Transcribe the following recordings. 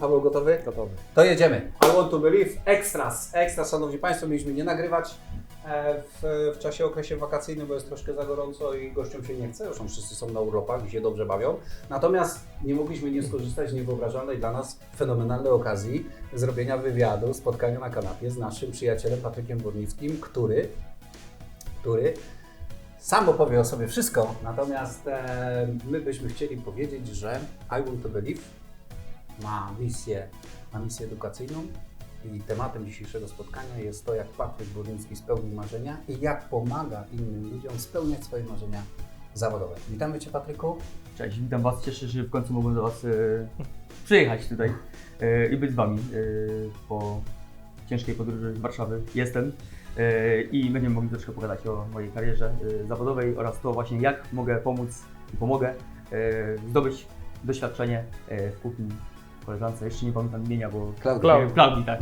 Paweł gotowy? Gotowy. To jedziemy. I want to believe. Extras. Ekstra, szanowni Państwo, mieliśmy nie nagrywać w, w czasie okresie wakacyjnym, bo jest troszkę za gorąco i gościom się nie chce. Zresztą wszyscy są na urlopach i się dobrze bawią. Natomiast nie mogliśmy nie skorzystać z niewyobrażalnej dla nas fenomenalnej okazji zrobienia wywiadu, spotkania na kanapie z naszym przyjacielem Patrykiem Górnickim, który, który sam opowie o sobie wszystko. Natomiast e, my byśmy chcieli powiedzieć, że I want to believe ma misję, ma misję edukacyjną i tematem dzisiejszego spotkania jest to, jak Patryk Górnicki spełnił marzenia i jak pomaga innym ludziom spełniać swoje marzenia zawodowe. Witamy Cię Patryku. Cześć, witam Was. Cieszę się, że w końcu mogłem do Was e, przyjechać tutaj e, i być z Wami e, po ciężkiej podróży z Warszawy. Jestem i będziemy mogli troszkę pogadać o mojej karierze zawodowej oraz to właśnie jak mogę pomóc i pomogę zdobyć doświadczenie w kuchni koleżance. Jeszcze nie pamiętam imienia, bo Klaudia. Klaudii, Klaudii tak.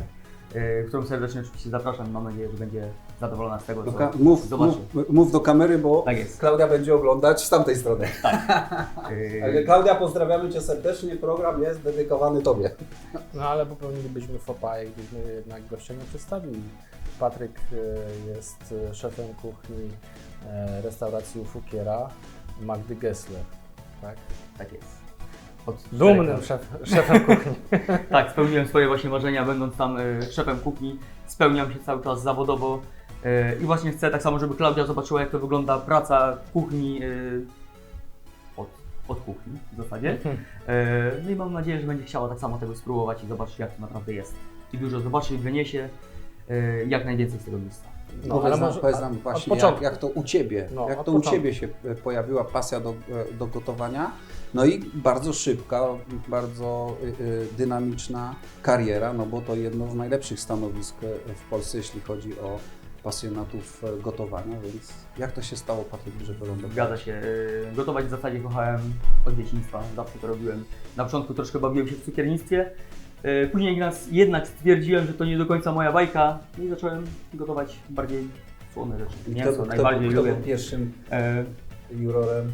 E, którą serdecznie oczywiście zapraszam. Mam nadzieję, że będzie zadowolona z tego, Do co mów, zobaczy. mów, mów do kamery, bo Tak jest. Klaudia będzie oglądać z tamtej strony. E, Ale Klaudia, pozdrawiamy Cię serdecznie. Program jest dedykowany Tobie. No ale popełnilibyśmy fopa, jakbyśmy jednak gościa nie przedstawili. Patryk e, jest e, szefem kuchni e, restauracji u Fukiera Magdy Gessler. Tak? tak jest. Od Dumnym szef, szefem kuchni. Tak, spełniłem swoje właśnie marzenia, będąc tam e, szefem kuchni. Spełniam się cały czas zawodowo e, i właśnie chcę tak samo, żeby Klaudia zobaczyła, jak to wygląda praca w kuchni e, od, od kuchni w zasadzie. E, no i mam nadzieję, że będzie chciała tak samo tego spróbować i zobaczyć, jak to naprawdę jest. I dużo zobaczy i wyniesie e, jak najwięcej z tego miejsca. No, powiedz ale nam, może powiedz nam właśnie, jak, jak to u Ciebie, No, jak to u. Ciebie się e, pojawiła pasja do, e, do gotowania, no i bardzo szybka, bardzo y, dynamiczna kariera, no bo to jedno z najlepszych stanowisk e, w Polsce, jeśli chodzi o pasjonatów e, gotowania, więc jak to się stało, Patryk, że wylądował? Zgadza się. e, Gotować w zasadzie kochałem od dzieciństwa, zawsze to robiłem. Na początku troszkę bawiłem się w cukiernictwie, e, później nas jednak stwierdziłem, że to nie do końca moja bajka i zacząłem gotować bardziej słone rzeczy. Mięso kto, kto, najbardziej kto lubię. był pierwszym E, jurorem?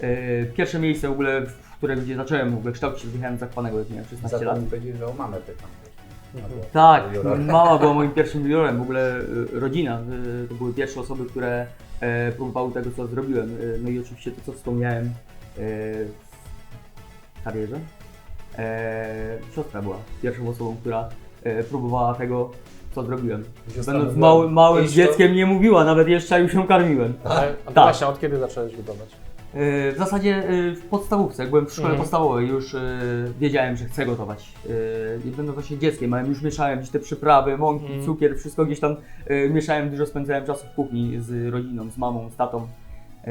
e, Pierwsze miejsce w ogóle, w którym gdzie zacząłem w ogóle kształcić wyjechałem z Zakwanego, jak miałem 16 lat. Zapomnij powiedzieć, że o mamę pytam. Tak, mama była moim pierwszym jurorem, w ogóle e, rodzina. e, To były pierwsze osoby, które e, próbowały tego, co zrobiłem. E, No i oczywiście to, co wspomniałem e, w karierze. E, Siostra była pierwszą osobą, która e, próbowała tego, co zrobiłem. Siostra Będąc mówiła, małym, małym "Idź to". dzieckiem nie mówiła, nawet jeszcze a już ją karmiłem. Ale, a Tak. właśnie, od kiedy zacząłeś gotować? E, W zasadzie e, w podstawówce, jak byłem w szkole Mhm. podstawowej, już e, wiedziałem, że chcę gotować. E, I będąc właśnie dzieckiem, ale już mieszałem gdzieś te przyprawy, mąki, Mhm. cukier, wszystko gdzieś tam e, mieszałem, dużo spędzałem czasu w kuchni z rodziną, z mamą, z tatą. E,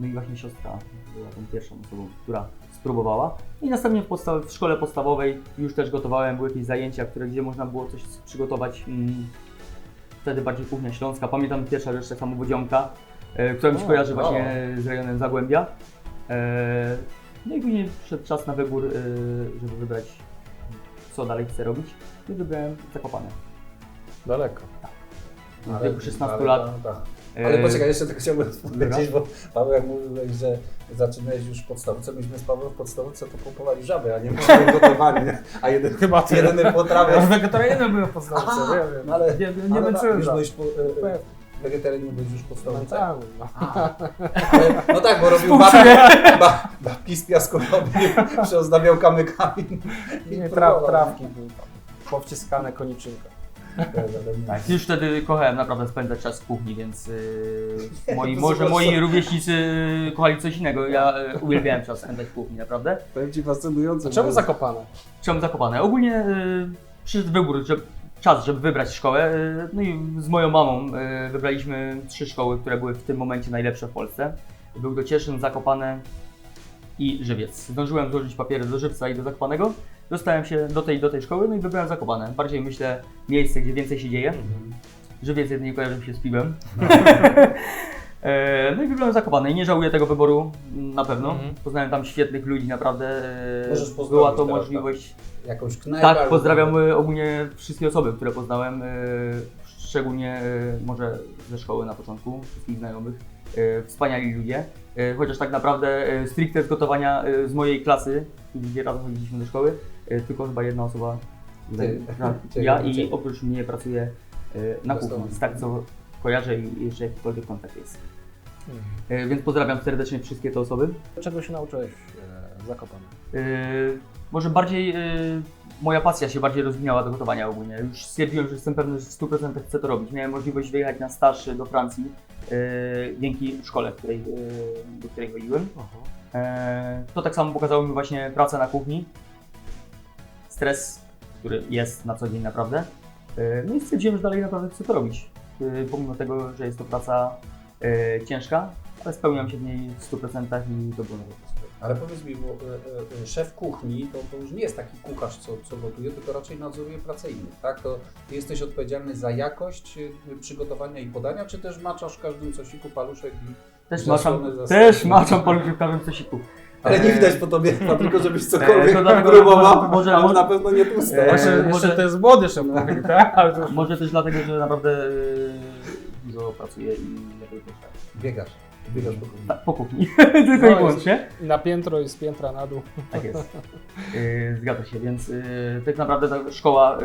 No i właśnie siostra była tą pierwszą osobą, która spróbowała. I następnie w, podsta- w szkole podstawowej już też gotowałem, były jakieś zajęcia, które, gdzie można było coś przygotować. mm, Wtedy bardziej kuchnia śląska. Pamiętam pierwsza rzecz, samowodzionka, e, która mi się O, kojarzy wow. właśnie z rejonem Zagłębia. E, No i później przyszedł czas na wybór, e, żeby wybrać co dalej chcę robić. I wybrałem Zakopane. Daleko. W wieku 16 ale- lat. tak. E, Ale poczekaj, jeszcze tak chciałbym powiedzieć, bo Paweł jak mówiłeś, że zaczynałeś już w podstawce, myśmy z Pawłem w podstawce to pompowali żaby, a nie mówili gotowanie, nie? a jeden, Chyba ty. jedyny potrafię... wegetarianem byłem w podstawce, Aha, wiem, wiem. no ale, nie, nie ale męczyłem już za- byłeś po, e, e, wegetarianinem byłeś już w podstawce? No. Ale, no tak, bo robił babki, ba, babki z piasku przyozdabiał kamykami. Nie, traf, trawki były. Powciskane koniczynka. Tak, już wtedy kochałem naprawdę spędzać czas w kuchni, więc yy, moi, To może zobacz, moi co- rówieśnicy kochali coś innego. Ja yy, uwielbiałem czas spędzać w kuchni, naprawdę. Powiem Ci fascynujące. Czemu bo- zakopane? Czemu zakopane? Ogólnie yy, przyszedł wybór, że, czas, żeby wybrać szkołę. Yy, no i z moją mamą yy, wybraliśmy trzy szkoły, które były w tym momencie najlepsze w Polsce. Był to Cieszyn, Zakopane i Żywiec. Zdążyłem złożyć papiery do Żywca i do Zakopanego. Dostałem się do tej, do tej szkoły, no i wybrałem Zakopane. Bardziej myślę miejsce, gdzie więcej się dzieje. Żywiec jedynie kojarzy się z piwem. E, No i wybrałem Zakopane i nie żałuję tego wyboru mm, na pewno. Mhm. Poznałem tam świetnych ludzi, naprawdę. e, Możesz Była to teraz, możliwość. Jakąś knajpę. Tak, pozdrawiam e, ogólnie wszystkie osoby, które poznałem. e, szczególnie może ze szkoły na początku, wszystkich znajomych, wspaniali ludzie. Chociaż tak naprawdę stricte z gotowania z mojej klasy, gdzie razem chodziliśmy do szkoły, tylko chyba jedna osoba, Ty. tak, Ciebie, ja i ciebie. oprócz mnie pracuje na kuchni, z tak co kojarzę i jeszcze jakikolwiek kontakt jest. Mhm. Y, Więc pozdrawiam serdecznie wszystkie te osoby. Czego się nauczyłeś e, zakopany? Yy, może bardziej yy, moja pasja się bardziej rozwinęła do gotowania ogólnie. Już stwierdziłem, że jestem pewny, że w 100% chcę to robić. Miałem możliwość wyjechać na staż do Francji yy, dzięki szkole, w której, yy, do której chodziłem. To tak samo pokazało mi właśnie pracę na kuchni. Stres, który jest na co dzień naprawdę. Yy, no i stwierdziłem, że dalej naprawdę chcę to robić. Yy, pomimo tego, że jest to praca yy, ciężka, ale spełniam się w niej w 100% i to było naprawdę. Ale powiedz mi, bo e, e, szef kuchni to, to już nie jest taki kucharz, co, co gotuje, tylko raczej nadzoruje pracę innych, tak? To ty jesteś odpowiedzialny za jakość przygotowania i podania, czy też maczasz w każdym sosiku paluszek i... Też maczam, za też maczam paluszek w każdym cosiku. Ale nie E, widać po tobie, Patryko, żebyś cokolwiek to dlatego, próbował, że może- może- na pewno nie tłuste. E, Właśnie, może- jeszcze to jest młody szef kuchni, tak? Może też dlatego, że naprawdę y, dużo pracuję i lepiej też tak. Biegasz, biegasz po kuchni. Tak, po kuchni, tylko i No, wyłącznie. Na piętro i z piętra na dół. Tak jest. Y, Zgadza się, więc y, tak naprawdę ta szkoła y,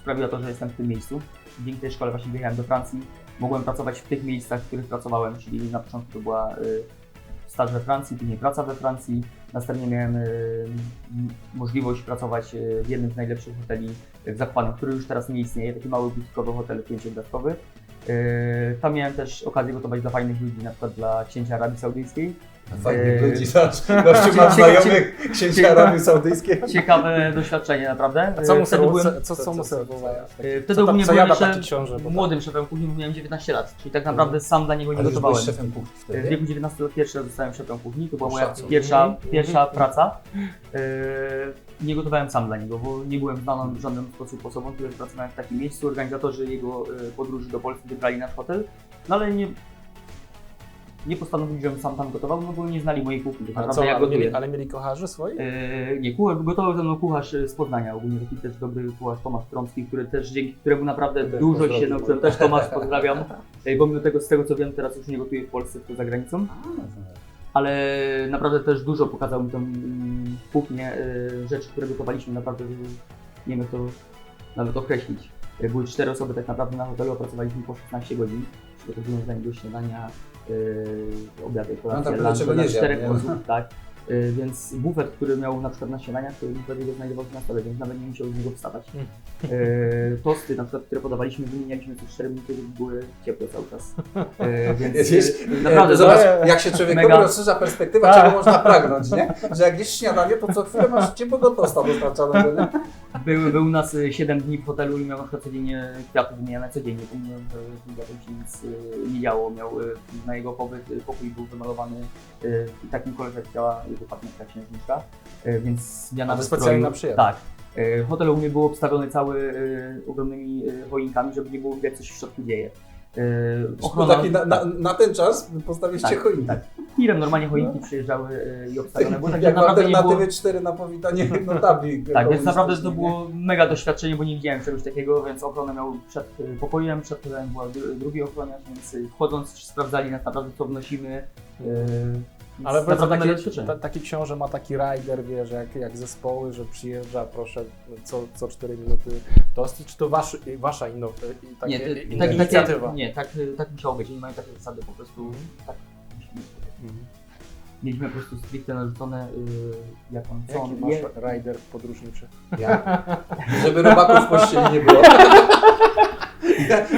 sprawiła to, że jestem w tym miejscu. Dzięki tej szkole właśnie wyjechałem do Francji. Mogłem pracować w tych miejscach, w których pracowałem, czyli na początku to była staż we Francji, później praca we Francji. Następnie miałem y, możliwość pracować y, w jednym z najlepszych hoteli w Zakopanem, który już teraz nie istnieje, taki mały butikowy hotel pięciogwiazdkowy. Y, Tam miałem też okazję gotować dla fajnych ludzi, na przykład dla księcia Arabii Saudyjskiej. Fajnych E, ludzi, znasz, gościu ma cie- znajomych księcia cie- Arabii Saudyjskiej. Ciekawe doświadczenie naprawdę. A co mu, Y, Wtedy byłem, co, co, co- co mu co- serwowałeś? y, wtedy Co, ogólnie co byłem jada jeszcze taki książę? bo tak- młodym szefem kuchni, bo miałem 19 lat, czyli tak naprawdę sam dla niego nie Ale już gotowałem. byłeś szefem kuchni W wtedy. wieku 19 lat pierwszy raz zostałem szefem kuchni, to była moja Szacun. pierwsza, Mhm. pierwsza praca. Yy, nie gotowałem sam dla niego, bo nie byłem znaną w żaden sposób osobą, która pracowałem w takim miejscu. Organizatorzy jego yy, podróży do Polski wybrali nasz hotel, no ale nie, nie postanowili, żebym sam tam gotował, no bo nie znali mojej kuchni, tak naprawdę co, jak ale, mieli, ale mieli kocharzy swoich? Yy, nie, kucharz, gotował ze mną kucharz z Poznania, ogólnie taki też dobry kucharz Tomasz Trącki, który też dzięki któremu naprawdę Też dużo się nauczyłem. Też Tomasz pozdrawiam, bo mimo tego z tego co wiem teraz już nie gotuję w Polsce, tylko za granicą. Ale naprawdę też dużo pokazał mi tą mm, kuchnię, yy, rzeczy, które gotowaliśmy, naprawdę nie wiem to nawet określić. Były cztery osoby tak naprawdę na hotelu, opracowaliśmy po 16 godzin, przygotowując dla niego śniadania, yy, obiady, tak, lunch dla nie zjadł, czterech osób, tak. Yy, Więc bufet, który miał na przykład na śniadaniach, to jego znajdował się na stole, więc nawet nie musiał z niego wstawać. Mm. Yy, tosty na przykład, które podawaliśmy, wymienialiśmy co 4 minuty, żeby były ciepłe cały czas. Yy, więc Wiesz, naprawdę zobacz, to- jak się człowiekowi mega- Tak. rozszerza perspektywa, czego można pragnąć, nie? Że jak jesz śniadanie, to co chwilę masz ciepłego tosta dostarczanego, nie? Był, był u nas y, 7 dni w hotelu i miał na przykład codziennie kwiaty wymieniane codziennie, że w Nim się nic y, nie działo. Miał y, na jego pobyt y, pokój był wymalowany y, w takim kolorze jak chciała jego partnerka księżniczka, y, więc zmiana A to wystroju- specjalnie na przyjazd. Tak. Y, Hotel u mnie był obstawiony cały y, ogromnymi choinkami, żeby nie było widać co się w środku dzieje. Ochrona... Taki na, na, na ten czas postawiliście Tak, choinki. tak. Tirem normalnie choinki przyjeżdżały y, i obstawione były, także Jak w naprawdę nie było... alternatywie 4 na powitanie notabli. Tak, więc naprawdę to było mega doświadczenie, bo nie widziałem czegoś takiego, więc ochronę miał przed pokojem, przed pokojem była dru- drugi ochroniarz, więc wchodząc sprawdzali nas naprawdę co wnosimy. Ale powiedz, naprawdę mega taki, ta, taki książę ma taki rider, wiesz, jak, jak zespoły, że przyjeżdża, proszę, co, co 4 minuty tosty, czy to wasz, wasza inno, i takie, Nie, ty, inna tak, inicjatywa? nie tak, tak musiało być, oni mają takie zasady po prostu. Mhm. Tak, Mhm. Mieliśmy po prostu stricte narzucone, y, jak on, co Jaki on masz je. rider podróżniczy? Ja. Żeby robaków w pościeli nie było.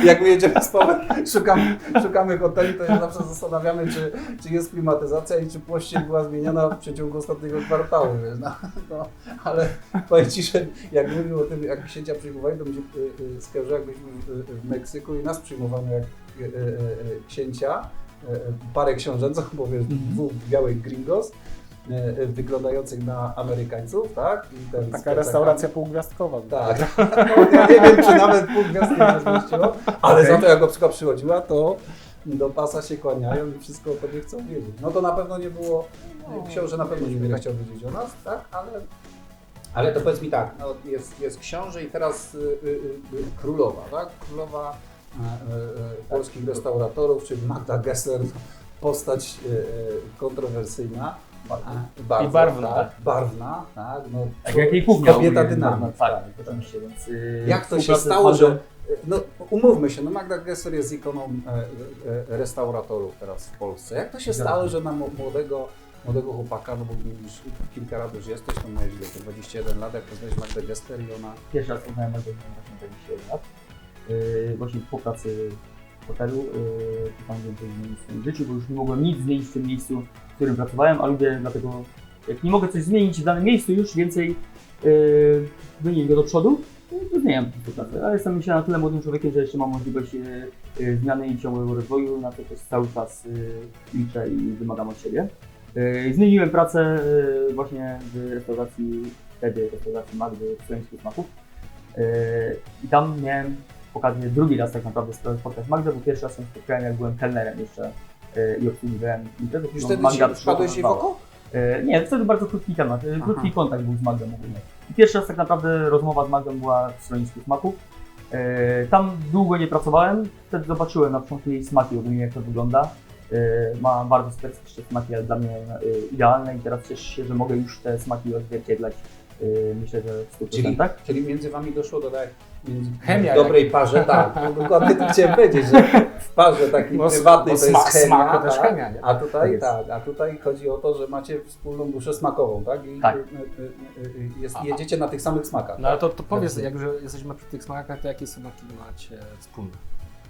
Jak my jedziemy z Pawłem, szukamy, szukamy hoteli, to się zawsze zastanawiamy, czy, czy jest klimatyzacja i czy pościel była zmieniona w przeciągu ostatniego kwartału. Wiesz, no, no, ale powiem Ci, że jak mówił o tym, jak księcia przyjmowali, to mi się y, y, skojarzyło, jak byliśmy w, Meksyku i nas przyjmowano jak y, księcia, parę książęcą, bo wiesz, Mhm. dwóch białych gringos, y, y, wyglądających na Amerykańców, tak? I ten z Taka restauracja półgwiazdkowa. Tak. No, ja nie wiem, czy nawet pół gwiazdki się zmieściło, ale za to jak obsługa przychodziła, to do pasa się kłaniają i wszystko o tobie chcą wiedzieć. No to na pewno nie było, książę na pewno nie chciał wiedzieć o nas, tak? Ale, ale to powiedz mi tak, no jest, jest książę i teraz y, y, y, królowa, tak? Królowa e, polskich restauratorów, czyli Magda Gessler, postać e, e, kontrowersyjna. e, Bardzo, I barwna. Tak, barwna, tak. No, Tak jak jej kuchnia Kobieta dynamit. Tak, tak, tak, więc... Jak to się stało, że. No, umówmy się, no Magda Gessler jest ikoną e, e, restauratorów teraz w Polsce. Jak to się stało, że na młodego, młodego chłopaka, no bo już kilka lat już jesteś, to miałeś ile, to 21 lat, jak poznałeś Magdę Gessler i ona... Pierwszy raz poznałem Magdę właśnie 21 lat. Yy, właśnie po pracy w hotelu yy, postanowiłem coś zmienić w swoim życiu, bo już nie mogłem nic zmienić w tym miejscu, w którym pracowałem, a lubię dlatego, jak nie mogę coś zmienić w danym miejscu już więcej, yy, wynieść go do przodu, to zmieniam po pracę. Ale jestem myślę na tyle młodym człowiekiem, że jeszcze mam możliwość yy, zmiany i ciągłego rozwoju, na to też cały czas yy, liczę i wymagam od siebie. Yy, zmieniłem pracę yy, właśnie w restauracji, wtedy restauracji Magdy w Słońskich Smaków. Yy, I tam miałem okazję drugi raz tak naprawdę spotkać Magdę, bo pierwszy raz ją spotkałem jak byłem kelnerem jeszcze yy, i obsługiwałem imprezę. Już wtedy Magda wpadłeś jej w oko? E, Nie, wtedy bardzo krótki temat, e, krótki Aha. kontakt był z Magdą ogólnie. I pierwszy raz tak naprawdę rozmowa z Magdą była w schronisku smaków. E, Tam długo nie pracowałem, wtedy zobaczyłem na początku jej smaki ogólnie jak to wygląda. E, Ma bardzo specyficzne smaki, ale dla mnie e, idealne i teraz cieszę się, że mogę już te smaki odzwierciedlać. e, Myślę, że w 100%. Czyli, czyli między wami doszło do tak, Chemia w dobrej parze, tak, no, dokładnie to chciałem powiedzieć, że w parze takiej Bo, prywatnej bo to jest smak, chemia, smak to też tak? chemia, nie? A tutaj Tak tak, a tutaj chodzi o to, że macie wspólną duszę smakową, tak? I Tak. y, y, y, jest, jedziecie na tych samych smakach. No ale tak? to, to powiedz, jak że jesteśmy przy tych smakach, to jakie smaki macie wspólne?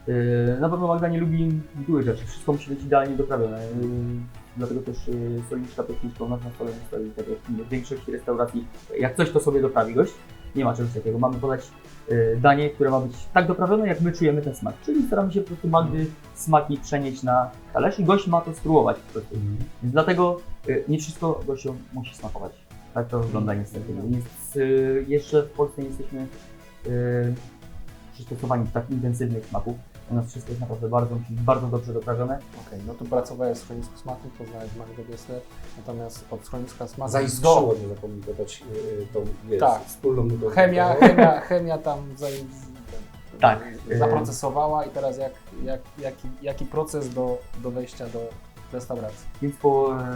Yy, Na pewno Magda nie lubi mgły rzeczy, wszystko musi być idealnie doprawione. Yy, Dlatego też yy, techniczka u nas na stole nie stoi, tak jak w większości restauracji. Jak coś to sobie doprawi gość, nie ma czegoś takiego. Mamy podać yy, danie, które ma być tak doprawione, jak my czujemy ten smak. Czyli staramy się po prostu Magdy smaki przenieść na talerz i gość ma to spróbować po prostu. Więc dlatego yy, nie wszystko gościom musi smakować. Tak to wygląda niestety. Więc yy, jeszcze w Polsce nie jesteśmy przystosowani do tak intensywnych smaków. U nas wszystko jest naprawdę bardzo, bardzo dobrze doprawione. Okej, no to pracowałeś w schronisku smaków, poznałeś Magdę Gessler, natomiast od schroniska smaków Zaiskrzyło, nie zapomnij dodać y, tą wiesz, Tak. wspólną do... Chemia, chemia, chemia tam za, Tak. zaprocesowała i teraz jak, jak, jaki, jaki proces do, do wejścia do restauracji? Więc po, e,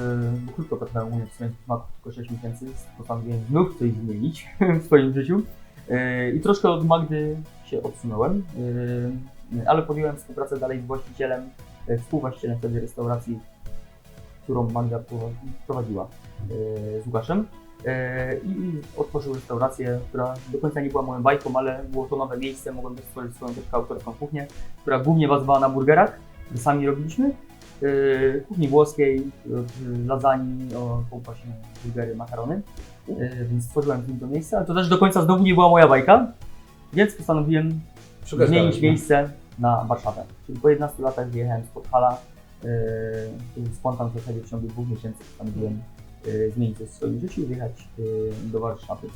bo krótko pracowałem u mnie w swoim smaku, tylko 6 miesięcy, postanowiłem znów coś zmienić w swoim życiu. E, I troszkę od Magdy się odsunąłem, e, ale podjąłem współpracę dalej z właścicielem, e, współwłaścicielem wtedy restauracji, którą Magda pro- prowadziła e, z Łukaszem. E, I otworzył restaurację, która do końca nie była moją bajką, ale było to nowe miejsce, mogłem też stworzyć swoją troszkę autorską kuchnię, która głównie bazowała na burgerach, które sami robiliśmy. Kuchni włoskiej, lasagne, właśnie burgery, makarony. Więc stworzyłem z nim to miejsce, ale to też do końca znowu nie była moja bajka, więc postanowiłem Szukać zmienić dalej. miejsce na Warszawę. Czyli po 11 latach wyjechałem z Podhala. Yy, spontan w zasadzie w ciągu dwóch miesięcy postanowiłem yy, zmienić coś w swoim życiu i wyjechać yy, do Warszawy.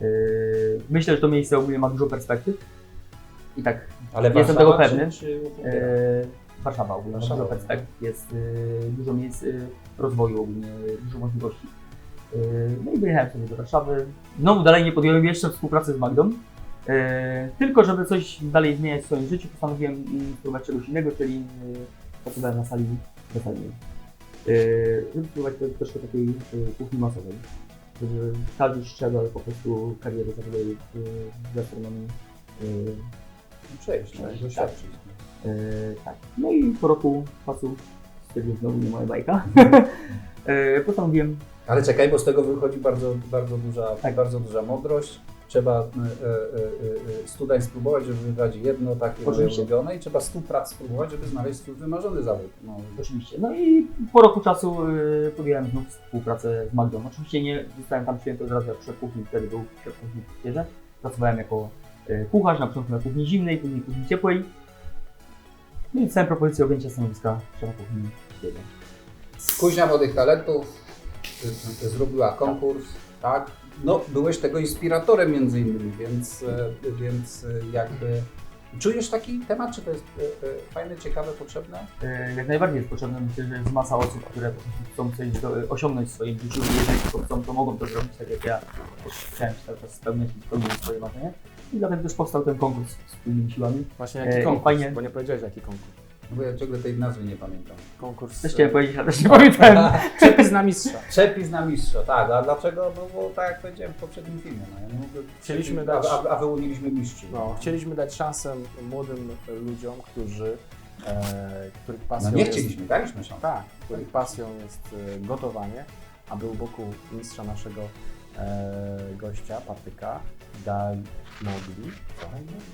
Yy, myślę, że to miejsce ogólnie ma dużo perspektyw. I tak Ale Jestem Warszawa tego pewny. Czy, czy yy, Warszawa ogólnie ma Warszawa. dużo perspektyw, jest yy, dużo miejsc yy, rozwoju ogólnie, yy, dużo możliwości. Yy, No i wyjechałem sobie do Warszawy. Znowu dalej nie podjąłem jeszcze współpracy z Magdą. E, tylko żeby coś dalej zmieniać w swoim życiu, postanowiłem mm, spróbować czegoś innego, czyli e, pracowałem na sali weselnej. E, żeby spróbować troszkę takiej kuchni masowej. Żeby każdy szczebel po prostu kariery zawodowej w, gastronomii. Przejść, Tak. tak, doświadczyć. e, tak. No i po roku czasu, stwierdziłem znowu nie moja bajka, e, postanowiłem Ale czekaj, bo z tego wychodzi bardzo, bardzo, duża, Tak. bardzo duża mądrość. Trzeba e, e, e, e, stu dań spróbować, żeby wybrać jedno takie Oczywiście. ulubione i trzeba stu prac spróbować, żeby znaleźć swój wymarzony zawód. No, Oczywiście. No i po roku czasu podjąłem znów współpracę z Magdą. Oczywiście nie zostałem tam przyjęty od razu jak szef kuchni, wtedy był szef kuchni w. Pracowałem jako kucharz, na początku na kuchni zimnej, później kuchni ciepłej. No i dostałem propozycję objęcia stanowiska szefa kuchni w Kutierze. Kuźnia Młodych Talentów zrobiła konkurs, tak? No, byłeś tego inspiratorem między innymi, więc, e, więc e, jakby... Czujesz taki temat, czy to jest e, fajne, ciekawe, potrzebne? Jak najbardziej jest potrzebne. Myślę, że jest masa osób, które chcą coś do, osiągnąć w swoim życiu i jeżeli chcą, to mogą to zrobić, tak jak ja też chciałem się cały czas spełniać i spełnić swoje marzenie. I dlatego też powstał ten konkurs wspólnymi siłami. Właśnie jaki konkurs? fajnie- Bo nie powiedziałeś jaki konkurs. No bo ja ciągle tej nazwy nie pamiętam. Konkurs. Też e, chciałem powiedzieć, ale też nie pamiętałem. Przepis na mistrza. Przepis na mistrza, tak. A dlaczego? No bo tak jak powiedziałem w poprzednim filmie. No, ja nie mogę Chcieliśmy a, dać- A, a wyłoniliśmy mistrzów. No, chcieliśmy dać szansę młodym ludziom, którzy, e, których pasją No nie jest... chcieliśmy, daliśmy szansę. Tak, których pasją jest e, gotowanie, aby u boku mistrza naszego e, gościa, Patryka, dali, mogli... Co?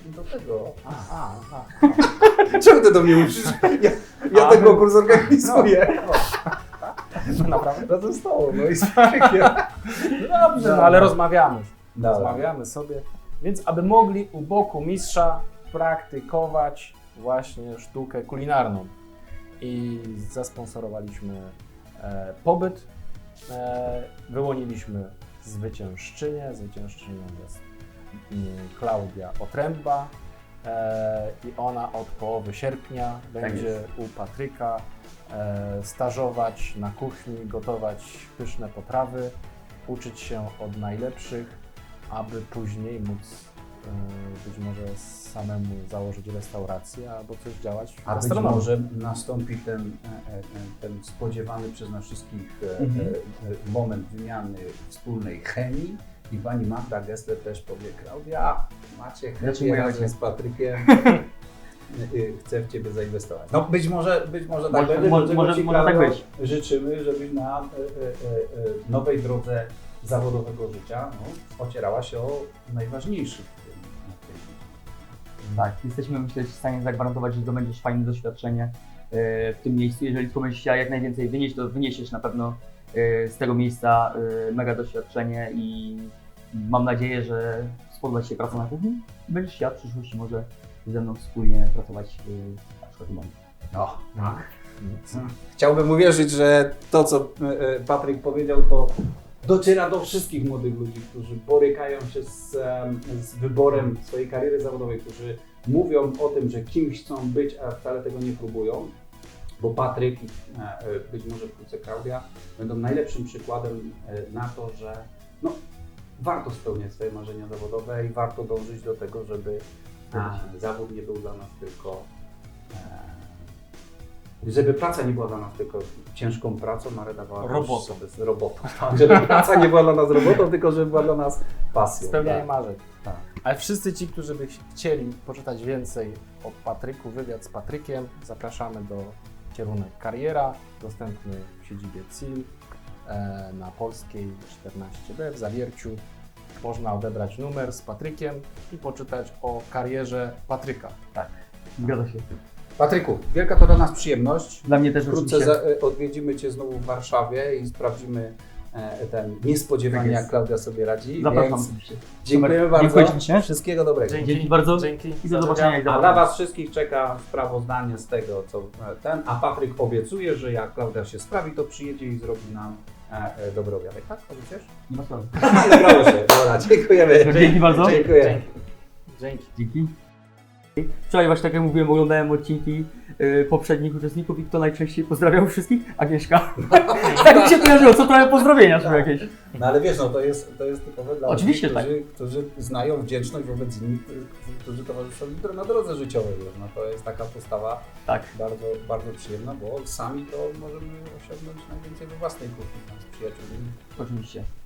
Do tego. A, a, a, Czemu ty do mnie mówisz? Ja, ja A, ten konkurs organizuję. a. Naprawdę? No zostało, no i z. Dobrze, no, ale rozmawiamy. Dobra. Rozmawiamy sobie. Więc aby mogli u boku mistrza praktykować właśnie sztukę kulinarną. I zasponsorowaliśmy e, pobyt. E, wyłoniliśmy zwyciężczynię. Zwyciężczynią jest mm, Klaudia Otręba. E, I ona od połowy sierpnia będzie u Patryka e, stażować na kuchni, gotować pyszne potrawy, uczyć się od najlepszych, aby później móc być może samemu założyć restaurację albo coś działać w A być może nastąpi ten, e, e, ten spodziewany przez nas wszystkich e, Mhm. e, e, moment wymiany wspólnej chemii i pani Magda Gessler też powie, Klaudia, macie chemię razem z Patrykiem, y, chcę w Ciebie zainwestować. No być może, być może tak będzie, może- może- może tak być. Życzymy, żebyś na e, e, e, e, nowej drodze zawodowego życia no, ocierała się o najważniejszych Tak, jesteśmy myślę w stanie zagwarantować, że zdobędziesz fajne doświadczenie e, w tym miejscu. Jeżeli tylko będziesz chciała jak najwięcej wynieść, to wyniesiesz na pewno e, z tego miejsca e, mega doświadczenie i mam nadzieję, że spodoba Ci się praca na kuchni i będziesz chciała w przyszłości może ze mną wspólnie pracować na przykład w domu. No, Tak. Chciałbym uwierzyć, że to, co Patryk powiedział, to dociera do wszystkich młodych ludzi, którzy borykają się z, z wyborem swojej kariery zawodowej, którzy mówią o tym, że kimś chcą być, a wcale tego nie próbują. Bo Patryk i e, być może wkrótce Klaudia będą najlepszym przykładem e, na to, że no, warto spełniać swoje marzenia zawodowe i warto dążyć do tego, żeby e, zawód nie był dla nas tylko e, żeby praca nie była dla nas tylko ciężką pracą, ale dawała Robotą. sobie robotą. Tak, żeby praca nie była dla nas robotą, tylko żeby była dla nas pasją. Spełnianie tak. marzeń. Tak. Ale wszyscy ci, którzy by ch- chcieli poczytać więcej o Patryku, wywiad z Patrykiem, zapraszamy do kierunek kariera, dostępny w siedzibie CIL e, na Polskiej 14B w Zawierciu. Można odebrać numer z Patrykiem i poczytać o karierze Patryka. Zgadza się. Patryku, wielka to dla nas przyjemność. Dla mnie też Wkrótce oczywiście. odwiedzimy Cię znowu w Warszawie i sprawdzimy ten niespodziewanie, Tak jak Klaudia sobie radzi. Zapraszam dziękujemy Super. bardzo. Dziękuję. Wszystkiego dobrego. Dzięki bardzo Dzięki. i do zobaczenia A dla Was wszystkich czeka sprawozdanie z tego, co e, ten, a Patryk obiecuje, że jak Klaudia się sprawi, to przyjedzie i zrobi nam e, e, dobry obiadek. Tak? Obiecujesz? Nie ma sprawy. Się. Dobra, dziękujemy. Dzięki bardzo. Dziękuję. Dzięki. Dzięki. Wczoraj właśnie tak jak mówiłem, oglądałem odcinki y, poprzednich uczestników i kto najczęściej pozdrawiał wszystkich? Agnieszka. tak mi się kojarzyło, co trochę pozdrowienia są jakieś. No ale wiesz, no to jest, to jest typowe dla Oczywiście, ludzi, którzy, którzy znają wdzięczność wobec innych, którzy- towarzyszą im na drodze życiowej. Wiesz, no to jest taka postawa Tak. bardzo, bardzo przyjemna, bo sami to możemy osiągnąć najwięcej we własnej kuchni z przyjaciółmi. Oczywiście.